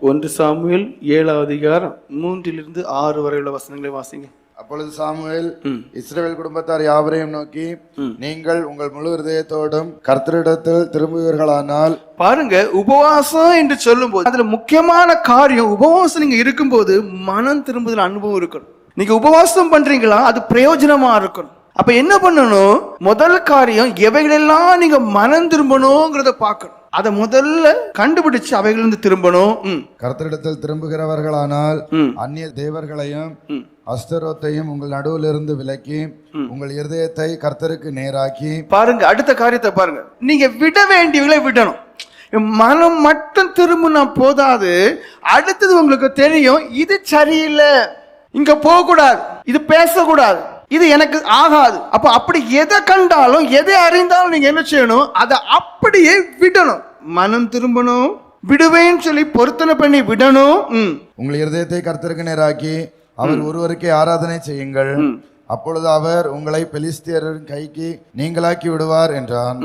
ஒன்று சாமுவேல் ஏழாவது அதிகாரம். மூன்றிலிருந்து ஆறு வரை உள்ள வசனங்களை வாசிங்க. அப்பொழுது சாமுவேல் ம். இஸ்ரவேல் குடும்பத்தார் யாவரையும் நோக்கி நீங்கள் உங்கள் முழு இருதயத்தோடும் கர்த்தரிடத்தில் திரும்புவீர்களானால் பாருங்க உபவாசம் என்று சொல்லும்போது அதுல முக்கியமான காரியம் உபவாசம் நீங்க இருக்கும்போது மனம் திரும்புதல் அனுபவம் இருக்கணும். நீங்க உபவாசம் பண்றீங்களா அது பிரயோஜனமா இருக்கணும். அப்ப என்ன பண்ணணும்? முதல் காரியம் எவைகளெல்லாம் நீங்க மனம் திரும்பணுங்கிறத பார்க்கணும். அதை முதல்ல கண்டுபிடிச்சு அவைகளிருந்து திரும்பணும். கர்த்தரிடத்தில் திரும்புகிறவர்களானால் அந்நிய தேவர்களையும். அஸ்தரோத்தையும் உங்கள் நடுவிலிருந்து விலக்கி உங்கள் இருதயத்தை கர்த்தருக்கு நேராக்கி பாருங்க அடுத்த காரியத்தை பாருங்க. நீங்க விட வேண்டியவங்களை விடணும். மனம் மட்டும் திரும்பினா போதாது. அடுத்தது உங்களுக்கு தெரியும் இது சரியில்லை. இங்க போக கூடாது இது பேசக்கூடாது. இது எனக்கு ஆகாது. அப்ப அப்படி எதை கண்டாலும் எதை அறிந்தாலும் நீங்க என்ன செய்யணும்? அதை அப்படியே விடணும். மனம் திரும்பணும். விடுவேன்னு சொல்லி பொருத்தனை பண்ணி விடணும். உங்கள் இருதயத்தை கர்த்தருக்கு நேராக்கி அவர் ஒருவருக்கே ஆராதனை செய்யுங்கள். அப்பொழுது அவர் உங்களை பெலிஸ்தியரின் கைக்கு நீங்களாக்கி விடுவார் என்றான்.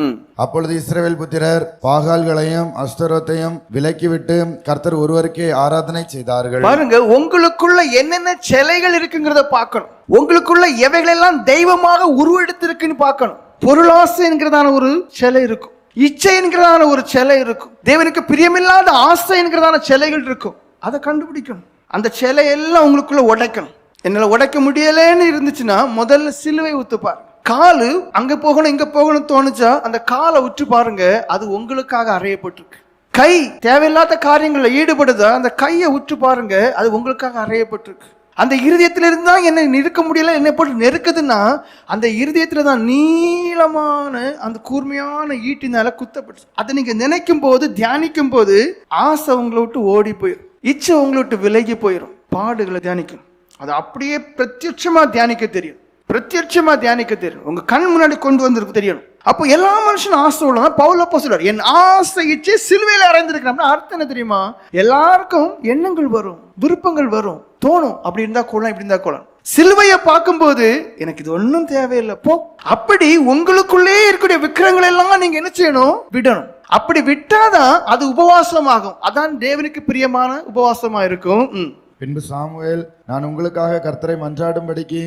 அப்பொழுது இஸ்ரவேல் புத்திரர் பாகால்களையும் அஸ்தரோத்தையும் விலக்கிவிட்டு கர்த்தர் ஒருவருக்கே ஆராதனை செய்தார்கள். பாருங்க உங்களுக்குள்ள என்னென்ன சிலைகள் இருக்குங்கிறத பார்க்கணும். உங்களுக்குள்ள எவைகளெல்லாம் தெய்வமாக உருவெடுத்திருக்குன்னு பார்க்கணும். பொருளாசை என்கிறதான ஒரு சிலை இருக்கும். இச்சை என்கிறதான ஒரு சிலை இருக்கும். தேவனுக்கு பிரியமில்லாத ஆசை என்கிறதான சிலைகள் இருக்கும். அதை கண்டுபிடிக்கணும். அந்த சிலை எல்லாம் உங்களுக்குள்ள உடைக்கணும். என்னால் உடைக்க முடியலன்னு இருந்துச்சுன்னா முதல்ல சிலுவை ஊத்து பாருங்க காலு அங்க போகணும் இங்க போகணும் தோணுச்சா அந்த காலை உற்று பாருங்க அது உங்களுக்காக அறையப்பட்டிருக்கு. கை தேவையில்லாத காரியங்களில் ஈடுபடுதா அந்த கையை உற்று பாருங்க அது உங்களுக்காக அறையப்பட்டிருக்கு. அந்த இருதயத்திலிருந்து தான் என்னை நிறுக்க முடியல என்னை போட்டு நெருக்குதுன்னா அந்த இருதயத்தில் தான் நீளமான அந்த கூர்மையான ஈட்டினால குத்தப்பட்டு அதை நீங்கள் நினைக்கும் போது தியானிக்கும் போது ஆசை உங்களை விட்டு ஓடி போயிடும் இச்சை உங்களை விட்டு விலகி போயிடும் பாடுகளை தியானிக்கணும் அது அப்படியே பிரத்யட்சமாக தியானிக்க தெரியும். பிரத்யட்சமாக தியானிக்க தெரியும். உங்கள் கண் முன்னாடி கொண்டு வந்திருக்கு தெரியணும். அப்போ எல்லா மனுஷனும் ஆசை உள்ளதான் பவுலப்போ சொல்றார் என் ஆசை சிலுவையில் அறைந்திருக்கிறோம்னா அர்த்தம் என்ன தெரியுமா? எல்லாருக்கும் எண்ணங்கள் வரும் விருப்பங்கள் வரும். தோணும் அப்படி இருந்தா கொள்ளலாம் இப்படி இருந்தா கொள்ளலாம். சிலுவையை பார்க்கும்போது எனக்கு இது ஒன்றும் தேவையில்லை போ. அப்படி உங்களுக்குள்ளே இருக்கக்கூடிய விக்கிரங்கள் எல்லாம் நீங்க என்ன செய்யணும்? விடணும். அப்படி விட்டாதான் அது உபவாசமாகும். அதான் தேவனுக்கு பிரியமான உபவாசமா இருக்கும். ம். பின்பு சாமுவேல் நான் உங்களுக்காக கர்த்தரை மன்றாடும்படிக்கு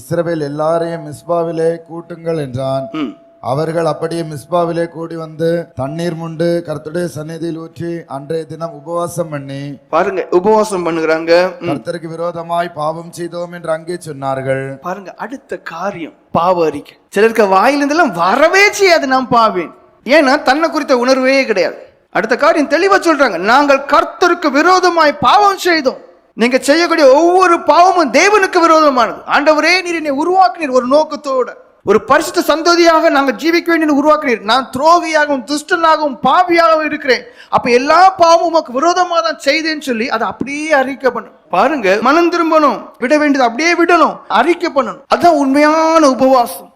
இஸ்ரவேல் எல்லாரையும் மிஸ்பாவிலே கூட்டுங்கள் என்றான். அவர்கள் அப்படியே மிஸ்பாவிலே கூடி வந்து தண்ணீர் முண்டு கர்த்தருடைய சந்நிதியில் ஊற்றி அன்றைய தினம் உபவாசம் பண்ணி பாருங்க உபவாசம் பண்ணுகிறாங்க. கர்த்தருக்கு விரோதமாய் பாவம் செய்தோம் என்று அங்கே சொன்னார்கள். பாருங்க அடுத்த காரியம் பாவ அறிக்கை. சிலருக்கு வாயிலிருந்தெல்லாம் வரவே செய்யாது நான் பாவேன். ஏன்னா தன்னை குறித்த உணர்வே கிடையாது. அடுத்த காரியம் தெளிவா சொல்றாங்க நாங்கள் கர்த்தருக்கு விரோதமாய் பாவம் செய்தோம். நீங்க செய்யக்கூடிய ஒவ்வொரு பாவமும் தேவனுக்கு விரோதமானது. ஆண்டவரே நீர் என்னை உருவாக்கினீர் ஒரு நோக்கத்தோட. ஒரு பரிசுத்த சந்ததியாக நாங்கள் ஜீவிக்க வேண்டிய உருவாக்கினீர். நான் துரோகியாகவும் துஷ்டனாகவும் பாவியாகவும் இருக்கிறேன். அப்ப எல்லா பாவமும் உமக்கு விரோதமாக தான் செய்தேன்னு சொல்லி அதை அப்படியே அறிக்கை பண்ணும் பாருங்க மனம் திரும்பணும். விட வேண்டியது அப்படியே விடணும். அறிக்கை பண்ணணும். அதுதான் உண்மையான உபவாசம்.